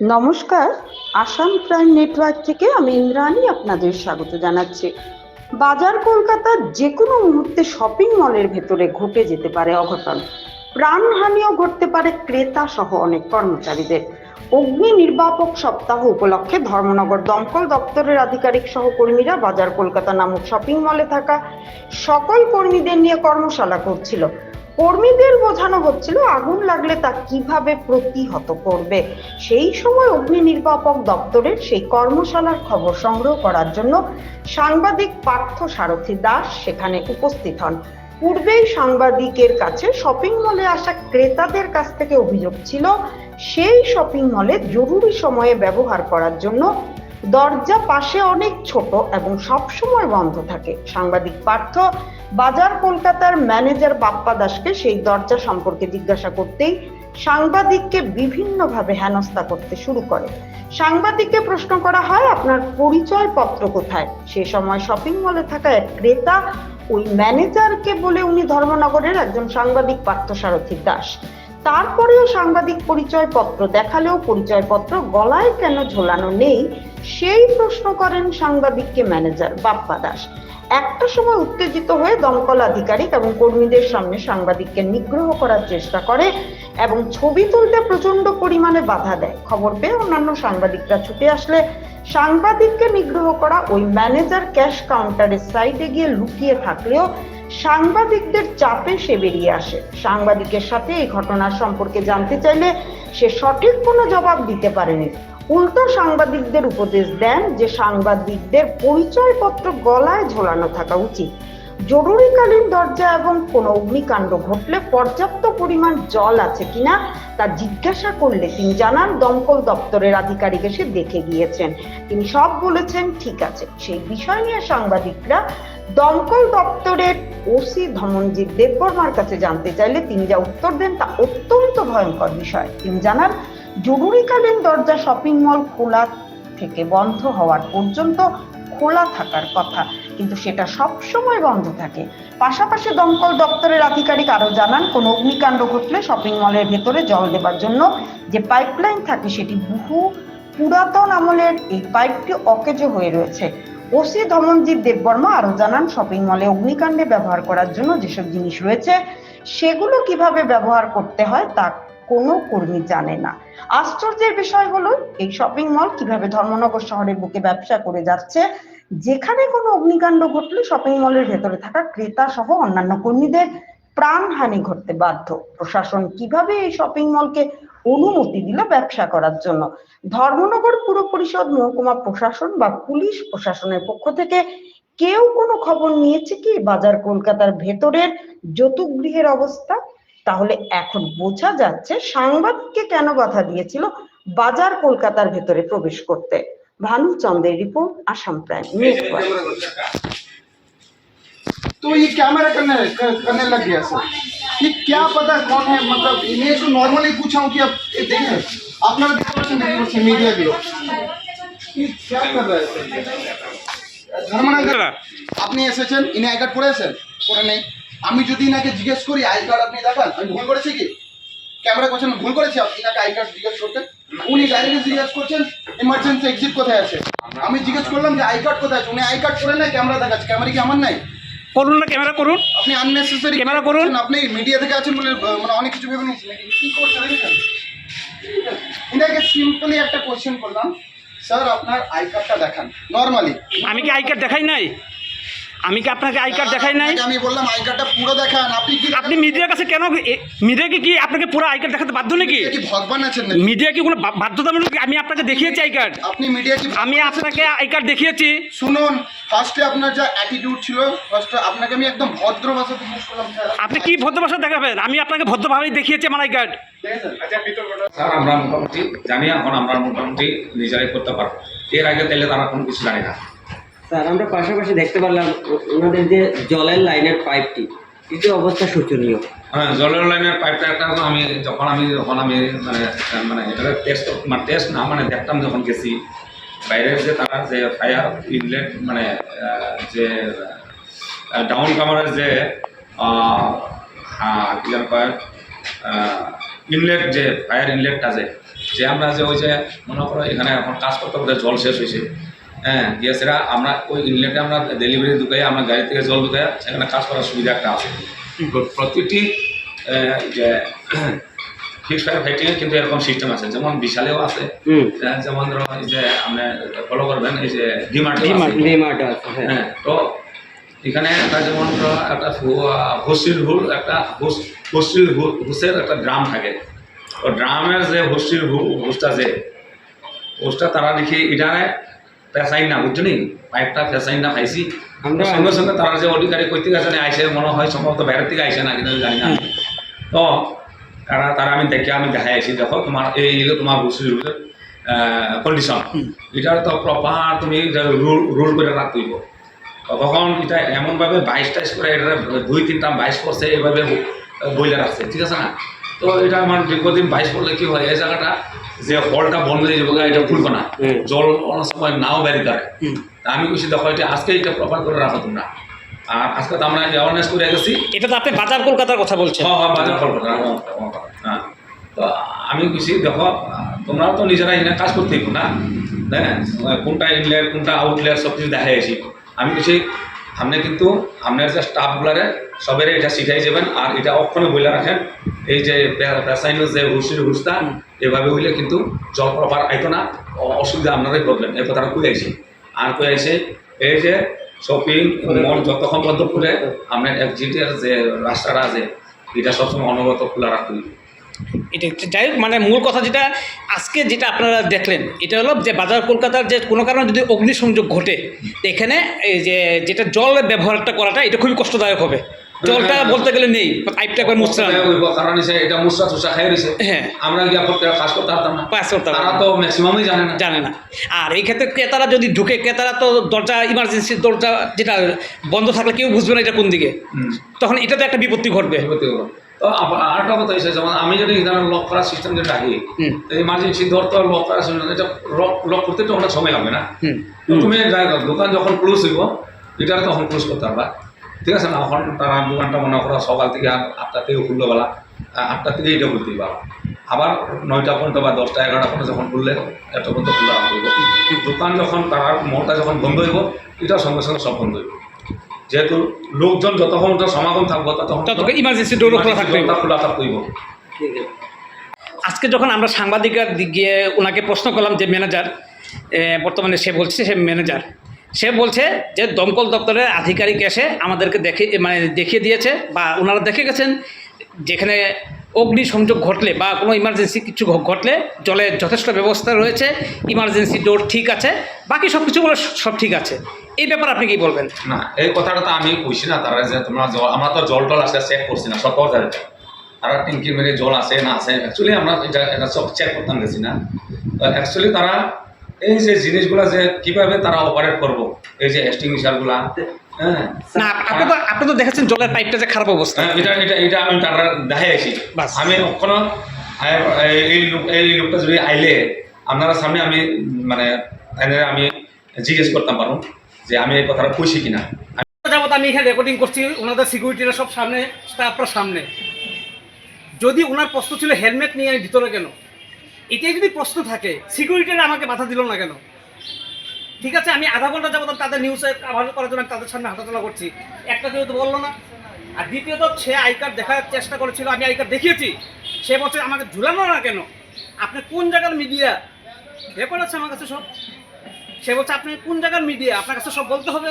নমস্কার, Assam prime network থেকে আমি ইন্দ্রাণী আপনাদের স্বাগত জানাচ্ছি। বাজার কলকাতার যে কোনো মুহূর্তে শপিং মলের ভেতরে ঘটে যেতে পারে অঘটন। প্রাণহানিও ঘটতে পারে ক্রেতা সহ অনেক কর্মচারীদের। অগ্নি নির্বাপক সপ্তাহ উপলক্ষে ধর্মনগর দমকল দপ্তরের আধিকারিক সহকর্মীরা বাজার কলকাতা নামক শপিং মলে থাকা সকল কর্মীদের নিয়ে কর্মশালা করছিল। কর্মীদের বোঝানো হচ্ছিল আগুন লাগলে তা কীভাবে প্রতিহত করবে। সেই সময় অগ্নি নির্বাপক দপ্তরের সেই কর্মশালার খবর সংগ্রহ করার জন্য সাংবাদিক পার্থ সারথী দাস সেখানে উপস্থিত হন। পূর্বেই সাংবাদিকের কাছে শপিং মলে আসা ক্রেতাদের কাছ থেকে অভিযোগ ছিল, সেই শপিং মলে জরুরি সময়ে ব্যবহার করার জন্য দরজা পাশে অনেক ছোট এবং সব সময় বন্ধ থাকে। সাংবাদিক পার্থ বাজার কলকাতার ম্যানেজার বাপ্পা দাসকে সেই দরজা সম্পর্কে জিজ্ঞাসা করতেই সাংবাদিককে বিভিন্নভাবে হেনস্থা করতে শুরু করে। সাংবাদিককে প্রশ্ন করা হয়, আপনার পরিচয় পত্র কোথায়? সে সময় শপিং মলে থাকা এক ক্রেতা ওই ম্যানেজারকে বলে উনি ধর্মনগরের একজন সাংবাদিক পার্থ সারথী দাস। তারপরেও সাংবাদিক পরিচয় পত্র দেখালেও পরিচয় পত্র গলায় কেন ঝোলানো নেই, সেই প্রশ্ন করেন সাংবাদিককে ম্যানেজার বাপ্পা দাস। একটা সময় উত্তেজিত হয়ে দমকল আধিকারিক এবং কর্মীদের সামনে সাংবাদিককে নিগ্রহ করার চেষ্টা করে এবং ছবি তুলতে প্রচণ্ড পরিমাণে বাধা দেয়। খবর পেয়ে অন্যান্য সাংবাদিকরা ছুটে আসলে সাংবাদিককে নিগ্রহ করা ওই ম্যানেজার ক্যাশ কাউন্টারের সাইডে গিয়ে লুকিয়ে থাকলেও সাংবাদিকদের চাপে সে বেরিয়ে আসে। সাংবাদিকের সাথে এই ঘটনার সম্পর্কে জানতে চাইলে সে সঠিক কোনো জবাব দিতে পারেনি। উল্টো সাংবাদিকদের উপদেশ দেন যে সাংবাদিকদের পরিচয়পত্র গলায় ঝোলানো থাকা উচিত। জরুরিকালীন দরজা এবং কোনো অগ্নিকাণ্ড ঘটলে পর্যাপ্ত পরিমাণ জল আছে কিনা তা জিজ্ঞাসা করলে তিনি জানান, দমকল দপ্তরের আধিকারিক এসে দেখে গিয়েছেন। তিনি সব বলেছেন, ঠিক আছে। সেই বিষয় নিয়ে সাংবাদিকরা দমকল দপ্তরের ওসি ধমনজিৎ দেববর্মার কাছে জানতে চাইলে তিনি যা উত্তর দেন তা অত্যন্ত ভয়ঙ্কর বিষয়। তিনি জানান, জরুরিকালীন দরজা শপিং মল খোলা থেকে বন্ধ হওয়ার পর্যন্ত খোলা থাকার কথা, কিন্তু সেটা সব সময় বন্ধ থাকে। পাশাপাশি দমকল দপ্তরের আধিকারিক আরও জানান, কোনো অগ্নিকাণ্ড ঘটলে শপিং মলের ভেতরে জল দেবার জন্য যে পাইপলাইন থাকে, সেটি বহু পুরাতন আমলের এই পাইপটি অকেজ হয়ে রয়েছে। ওসি ধমনজিৎ দেববর্মা আরও জানান, শপিং মলে অগ্নিকাণ্ডে ব্যবহার করার জন্য যেসব জিনিস রয়েছে, সেগুলো কীভাবে ব্যবহার করতে হয় তা কোনো কর্মী জানে না। আশ্চর্যের বিষয় হলো, এই শপিং মল কীভাবে ধর্মনগর শহরের বুকে ব্যবসা করে যাচ্ছে, যেখানে কোনো অগ্নিকাণ্ড ঘটলে শপিং মলের ভেতরে থাকা ক্রেতা সহ অন্যান্য কর্মীদের প্রাণহানি ঘটতে বাধ্য। প্রশাসন কীভাবে এই শপিং মলকে অনুমতি দিল ব্যবসা করার জন্য? ধর্মনগর পুর পরিষদ মহকুমা প্রশাসন বা পুলিশ প্রশাসনের পক্ষ থেকে কেউ কোনো খবর নিয়েছে কি? বাজার কলকাতার ভেতরের যৌতুকগৃহের অবস্থা? তাহলে এখন বোঝা যাচ্ছে সাংবাদিককে কেন বাধা দিয়েছিল বাজার কলকাতার ভেতরে প্রবেশ করতে ভানু চন্দ্রের রিপোর্ট আসাম প্রাইম নেটওয়ার্ক तो ये कैमरा करने कर, करने लग गया सर ये क्या पता कौन है मतलब मैं इसको नॉर्मली पूछा हूँ कि आप ये देखें আপনারা দেখতে পাচ্ছেন দেখতে পাচ্ছেন মিডিয়াগুলো কি क्या कर रहा है सर ये? ধর্মনগর আপনি এসেছেন ইনি আই কার্ড করেছেন করে নেই আমি যদি ইনাকে জিজ্ঞেস করি আই কার্ড আপনি দেখান আমি ভুল করেছি কি? ক্যামেরা করছেন ভুল করেছি আপনি ইনাকে আই কার্ড জিজ্ঞেস করতে? উনি ডাইরেক্ট জিজ্ঞেস করছেন ইমার্জেন্সি এক্সিট কোথায় আছে? আমি জিজ্ঞেস করলাম যে আই কার্ড কোথায় আছে? উনি আই কার্ড করে নেয় ক্যামেরা দেখাচ্ছে। ক্যামেরা কি আমার নাই? করুন না ক্যামেরা করুন। আপনি আননেসেসারি ক্যামেরা করুন। আপনি মিডিয়া থেকে আছেন বলে মানে অনেক কিছু ভেবে নিয়েছেন? কি করছেন দেখেছেন এটাকে সিম্পলি একটা কোশ্চেন করলাম স্যার আপনার আই কার্ডটা দেখান। নর্মালি আমি কি আই কার্ড দেখাই নাই? আমি কি আপনাকে আই কার্ড দেখাই নাই? আমি বললাম আই কার্ডটা পুরো দেখান। আপনি কি আপনি মিডিয়ার কাছে কেন মিডিয়া কি কি আপনাকে পুরো আই কার্ড দেখাতে বাধ্য নাকি? কি ভগবান আছেন নাকি? মিডিয়া কি কোনো বা- বাধ্যতামূলক আমি আপনাকে দেখিয়েছি আই কার্ড। আপনি মিডিয়া কি আমি আপনাকে আই কার্ড দেখিয়েছি। শুনুন ফার্স্টে আপনার যা অ্যাটিটিউড ছিল ফার্স্টে আপনাকে আমি একদম ভদ্র ভাষাতে জিজ্ঞেস করলাম স্যার। আপনি কি ভদ্র ভাষা দেখাবেন? আমি আপনাকে ভদ্রভাবেই দেখিয়েছি আমার আই কার্ড। দেখেছেন স্যার আমরা মোটামুটি জানি এখন আমরা মোটামুটি নিজেরাই করতে পারব। এর আগে তাহলে তারা কোনো কিছু জানি না। স্যার, আমরা পাশাপাশি দেখতে পারলাম ওনাদের যে জলের লাইনের পাইপটি এটির অবস্থা শোচনীয়। হ্যাঁ জলের লাইনের পাইপটা একটা আমি যখন আমি যখন আমি মানে মানে এটা টেস্ট মানে টেস্ট না মানে দেখতাম যখন গেছি বাইরের যে তারা যে ফায়ার ইনলেট মানে যে ডাউন কামারের যে কি যেন কয় ইনলেট যে ফায়ার ইনলেটটা যে যে আমরা যে ওই যে মনে করো এখানে এখন কাজ করতে করতে জল শেষ হয়েছে হ্যাঁ গ্যাসেরা আমরা ওই ইনলেটে আমরা ডেলিভারি ঢুকাই আমরা গাড়ি থেকে জল ঢুকাই সেখানে কাজ করার সুবিধা একটা আছে। প্রতিটি যে ফিক্স ফায়ার ফাইটিংয়ে কিন্তু এরকম সিস্টেম আছে যেমন বিশালেও আছে। হুম। যেমন ধরো এই যে আপনি ফলো করবেন এই যে ডিমার্ট ডিমার্ট হ্যাঁ। হ্যাঁ তো এখানে একটা যেমন ধরো একটা হোস্টিল হুল একটা হোস্টিল হুসের একটা ড্রাম থাকে। তো ড্রামের যে হোস্টিল হুসটা যে হোসটা তারা দেখি এটা ফেসাইন না বুঝছ নি? পাইপটা ফেসাইন না খাইছি আমরা সঙ্গে সঙ্গে তারা যে অধিকারী কইতে গেছে না আইসে মনে হয় সম্ভবত বাইরের থেকে আইসে না কিন্তু জানি না। তো তারা তারা আমি দেখে আমি দেখাই আইছি দেখো তোমার এই তোমার হুসের কন্ডিশন এটার তো প্রপার তুমি রুল রুল করে রাখতে হইব। তখন এটা এমনভাবে বাইশ টাইশ করে এটা দুই তিনটা বাইশ করছে এভাবে বইলে রাখছে ঠিক আছে না? তো এটা আমার দীর্ঘদিন বাইশ করলে কি হয় এই জায়গাটা যে হলটা বন্ধ হয়ে যাবে এটা খুলবে না। জল অনেক সময় নাও বেরিয়ে পারে তা আমি খুশি দেখো এটা আজকে এটা প্রপার করে রাখো তোমরা। আর আজকে তো আমরা অ্যাওয়ারনেস করে গেছি। এটা তো আপনি বাজার কলকাতার কথা বলছেন। হ্যাঁ হ্যাঁ বাজার ফল কথা হ্যাঁ তো আমি খুশি দেখো তোমরাও তো নিজেরা এখানে কাজ করতে হইব না হ্যাঁ? কোনটা ইনলেট কোনটা আউটলেট সব কিছু দেখাই আছি। আমি খুশি আপনি কিন্তু আপনার যে স্টাফগুলারে সবের এটা শিখাই যাবেন আর এটা অক্ষণে বলে রাখেন এই যে পেশাইনের যে হুসির হুসটা এভাবে হইলে কিন্তু জল প্রপার আইতো না অসুবিধা আপনারাই করবেন এই কথাটা কই আইছে আর কই আইছে এই যে শপিং মল যতক্ষণ পর্যন্ত খুলে আপনার এক্সিটের যে রাস্তাটা আছে এটা সবসময় অনবরত খোলা রাখতে। এটা যাই হোক মানে মূল কথা যেটা আজকে যেটা আপনারা দেখলেন এটা হলো যে বাজার কলকাতার যে কোনো কারণে যদি অগ্নিসংযোগ ঘটে এখানে এই যে যেটা জল ব্যবহারটা করাটা এটা খুবই কষ্টদায়ক হবে। জলটা বলতে গেলে নেই পাইপটা করে মুছতে কারণ এটা মুসরা তুসা খাই রয়েছে হ্যাঁ। আমরা গিয়ে কাজ করতে পারতাম না। পাস করতে তারা তো ম্যাক্সিমামই জানে না। জানে না। আর এই ক্ষেত্রে ক্রেতারা যদি ঢুকে ক্রেতারা তো দরজা ইমার্জেন্সি দরজা যেটা বন্ধ থাকলে কেউ বুঝবে না এটা কোন দিকে। তখন এটাতে একটা বিপত্তি ঘটবে। বিপত্তি হলো। তো আরেকটা কথা হয়েছে যেমন আমি যদি এখানে লক করার সিস্টেম রাখি হুম। ইমার্জেন্সি ধর তো লক করার system, এটা লক লক করতে তো অনেক সময় লাগবে না। তুমি দোকান যখন ক্লোজ হইব এটা তখন ক্লোজ করতে পারবা। ঠিক আছে না? এখন তারা দোকানটা মনে করো সকাল থেকে আট- আটটা থেকে খুললো বেলা আটটা থেকে এটা খুলতে পারবা। আবার নয়টা পর্যন্ত বা দশটা এগারোটা পর্যন্ত যখন খুললে এত পর্যন্ত খোলা হইব দোকান যখন তার মলটা যখন বন্ধ হইব এটা সঙ্গে সঙ্গে সব বন্ধ হইব। যেহেতু লোকজন যতক্ষণ সমাগম থাকব ততক্ষণ emergency door খোলা থাকবে। খোলা আজকে যখন আমরা সাংবাদিকের দিক গিয়ে ওনাকে প্রশ্ন করলাম যে ম্যানেজার বর্তমানে সে বলছে সে ম্যানেজার সে বলছে যে দমকল দপ্তরের আধিকারিক এসে আমাদেরকে দেখে মানে দেখিয়ে দিয়েছে বা ওনারা দেখে গেছেন যেখানে অগ্নি সংযোগ ঘটলে বা কোনো ইমার্জেন্সি কিছু ঘটলে জলের যথেষ্ট ব্যবস্থা রয়েছে ইমার্জেন্সি ডোর ঠিক আছে, বাকি সব কিছুগুলো সব ঠিক আছে। এই ব্যাপারে আপনি কি বলবেন? না, এই কথাটা তো আমি কইছি না, তারা যে তোমরা আমরা তো জল টল আসলে চেক করছি না, সব জানি তারা ট্যাঙ্কির মেরে জল আসে না আসে অ্যাকচুয়ালি আমরা এটা সব চেক করতাম গেছি না। অ্যাকচুয়ালি তারা এই যে জিনিসগুলা যে কীভাবে তারা অপারেট করব, এই যে হ্যাঁ না আপনি তো আপনি তো দেখেছেন জলের পাইপটা যে খারাপ অবস্থা। হ্যাঁ, এটা এটা এটা আমি তারা দেখাই আছি আমি আই- এই এই লোকটা যদি আইলে আপনারা সামনে আমি মানে আমি জিজ্ঞেস করতাম পারো যে আমি এই কথাটা কইছি কিনা। যাবত আমি এখানে রেকর্ডিং করছি ওনাদের সিকিউরিটিরা সব সামনে স্টাফরা সামনে। যদি ওনার প্রশ্ন ছিল হেলমেট নিয়ে আমি ভিতরে কেন? এটাই যদি প্রশ্ন থাকে সিকিউরিটিরা আমাকে বাধা দিল না কেন? ঠিক আছে, আমি আধা ঘণ্টা যাব তাদের নিউজ আবার করার জন্য তাদের সামনে হাঁটাচলা করছি। একটা কেউ তো বলল না। আর দ্বিতীয়ত, সে আই কার্ড দেখার চেষ্টা করেছিল, আমি আই কার্ড দেখিয়েছি। সে বছর আমাকে ঝুলানো না কেন? আপনি কোন জায়গার মিডিয়া রেকর্ড করেছে আমার কাছে সব। সে বলছে, আপনি কোন জায়গার মিডিয়া আপনার কাছে সব বলতে হবে।